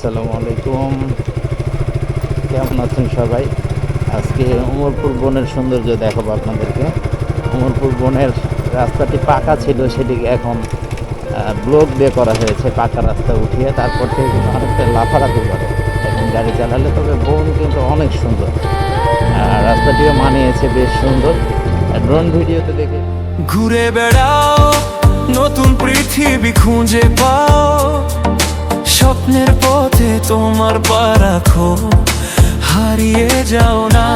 আসসালামু আলাইকুম। কেমন আছেন সবাই? আজকে উমরপুর বনের সৌন্দর্য দেখাবো আপনাদেরকে। উমরপুর বনের রাস্তাটি পাকা ছিল, সেটিকে এখন ব্লক দিয়ে করা হয়েছে, পাকা রাস্তা উঠিয়ে তারপর থেকে অনেকটা লাফালাফি করে। এখন গাড়ি চালালে তবে বন কিন্তু অনেক সুন্দর। রাস্তাটিও মানিয়েছে, বেশ সুন্দর। ড্রোন ভিডিওতে দেখে ঘুরে বেড়াও, নতুন পৃথিবী খুঁজে পাও। স্বপ্নের পথে তোমার পা রাখো হারিয়ে যাও না।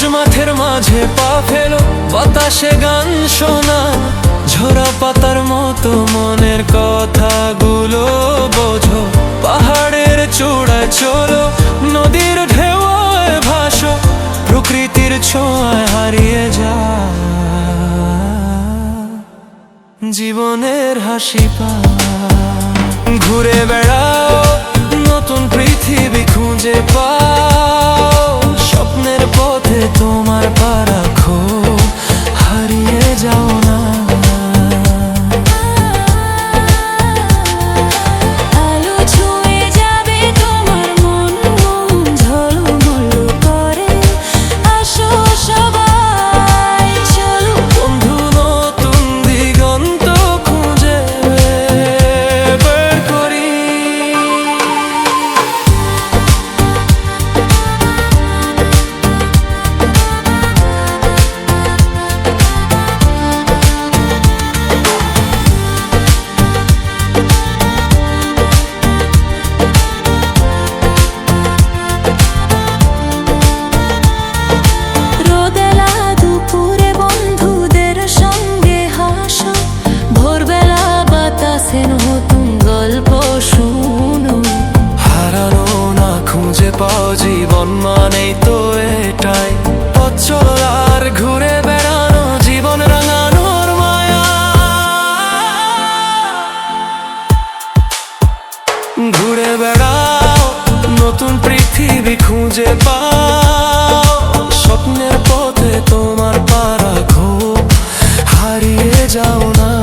সবুজ মাঠের মাঝে পা ফেলো, বাতাসে গান শোনা। ঝরা পাতার মতো মনের কথাগুলো বোঝো। পাহাড়ের চূড়ায় চলো, নদীর ঢেউয়ে ভাসো। প্রকৃতির ছোঁয়ায় হারিয়ে যা। জীবনের হাসি পা। ঘুরে বেড়াও, নতুন পৃথিবী খুঁজে পাও। পৃথিবী খুঁজে পাও। স্বপ্নের পথে তোমার পারা খুব হারিয়ে যাও না।